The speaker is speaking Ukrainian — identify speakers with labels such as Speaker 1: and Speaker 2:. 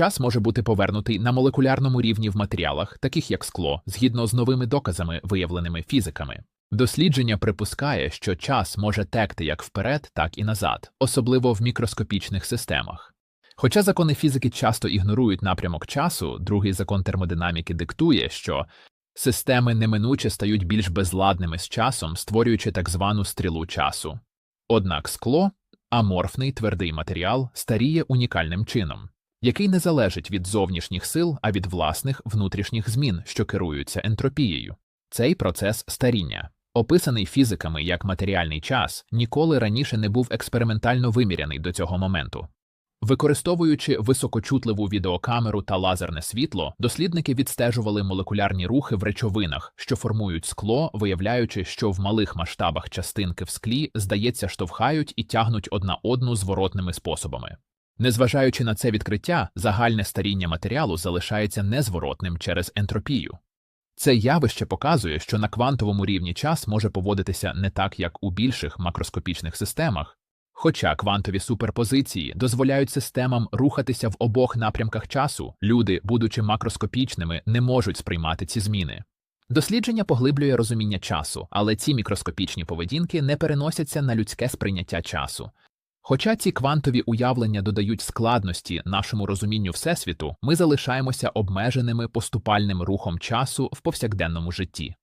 Speaker 1: Час може бути повернутий на молекулярному рівні в матеріалах, таких як скло, згідно з новими доказами, виявленими фізиками. Дослідження припускає, що час може текти як вперед, так і назад, особливо в мікроскопічних системах. Хоча закони фізики часто ігнорують напрямок часу, другий закон термодинаміки диктує, що системи неминуче стають більш безладними з часом, створюючи так звану стрілу часу. Однак скло аморфний твердий матеріал старіє унікальним чином, який не залежить від зовнішніх сил, а від власних внутрішніх змін, що керуються ентропією. Цей процес старіння, описаний фізиками як матеріальний час, ніколи раніше не був експериментально виміряний до цього моменту. Використовуючи високочутливу відеокамеру та лазерне світло, дослідники відстежували молекулярні рухи в речовинах, що формують скло, виявляючи, що в малих масштабах частинки в склі, здається, штовхають і тягнуть одна одну зворотними способами. Незважаючи на це відкриття, загальне старіння матеріалу залишається незворотним через ентропію. Це явище показує, що на квантовому рівні час може поводитися не так, як у більших макроскопічних системах, Хоча квантові суперпозиції дозволяють системам рухатися в обох напрямках часу, люди, будучи макроскопічними, не можуть сприймати ці зміни. Дослідження поглиблює розуміння часу, але ці мікроскопічні поведінки не переносяться на людське сприйняття часу. Хоча ці квантові уявлення додають складності нашому розумінню Всесвіту, ми залишаємося обмеженими поступальним рухом часу в повсякденному житті.